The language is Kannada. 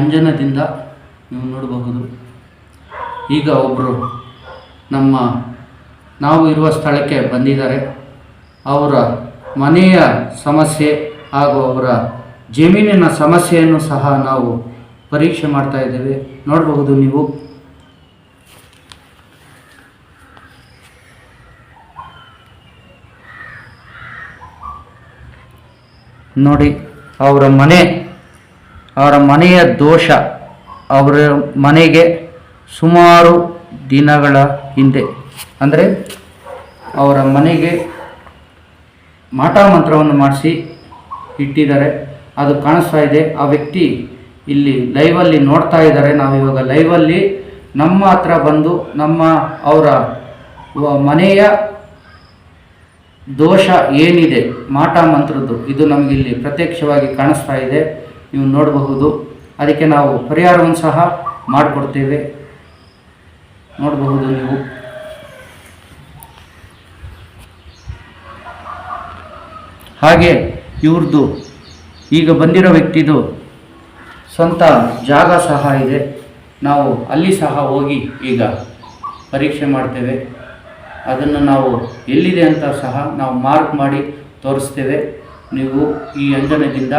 ಅಂಜನದಿಂದ ನೀವು ನೋಡಬಹುದು. ಈಗ ಒಬ್ಬರು ನಮ್ಮ ನಾವು ಇರುವ ಸ್ಥಳಕ್ಕೆ ಬಂದಿದ್ದಾರೆ. ಅವರ ಮನೆಯ ಸಮಸ್ಯೆ ಹಾಗೂ ಅವರ ಜಮೀನಿನ ಸಮಸ್ಯೆಯನ್ನು ಸಹ ನಾವು ಪರೀಕ್ಷೆ ಮಾಡ್ತಾ ಇದ್ದೇವೆ. ನೋಡಬಹುದು ನೀವು. ನೋಡಿ, ಅವರ ಮನೆ ಅವರ ಮನೆಯ ದೋಷ ಅವರ ಮನೆಗೆ ಸುಮಾರು ದಿನಗಳ ಹಿಂದೆ. ಅಂದರೆ ಅವರ ಮನೆಗೆ ಮಾಟ ಮಂತ್ರವನ್ನು ಮಾಡಿಸಿ ಇಟ್ಟಿದ್ದಾರೆ. ಅದು ಕಾಣಿಸ್ತಾ ಇದೆ, ಆ ವ್ಯಕ್ತಿ ಇಲ್ಲಿ ಲೈವಲ್ಲಿ ನೋಡ್ತಾ ಇದ್ದಾರೆ. ನಾವಿವಾಗ ಲೈವಲ್ಲಿ ನಮ್ಮ ಹತ್ರ ಬಂದು ನಮ್ಮ ಅವರ ಮನೆಯ ದೋಷ ಏನಿದೆ, ಮಾಟ ಮಂತ್ರದ್ದು, ಇದು ನಮಗಿಲ್ಲಿ ಪ್ರತ್ಯಕ್ಷವಾಗಿ ಕಾಣಿಸ್ತಾ ಇದೆ. ನೀವು ನೋಡಬಹುದು. ಅದಕ್ಕೆ ನಾವು ಪರಿಹಾರವನ್ನು ಸಹ ಮಾಡಿಕೊಡ್ತೇವೆ. ನೋಡಬಹುದು ನೀವು. ಹಾಗೆ ಇವ್ರದ್ದು ಈಗ ಬಂದಿರೋ ವ್ಯಕ್ತಿದು ಸ್ವಂತ ಜಾಗ ಸಹ ಇದೆ. ನಾವು ಅಲ್ಲಿ ಸಹ ಹೋಗಿ ಈಗ ಪರೀಕ್ಷೆ ಮಾಡ್ತೇವೆ. ಅದನ್ನು ನಾವು ಎಲ್ಲಿದೆ ಅಂತ ಸಹ ನಾವು ಮಾರ್ಕ್ ಮಾಡಿ ತೋರಿಸ್ತೇವೆ. ನೀವು ಈ ಅಂಜನದಿಂದ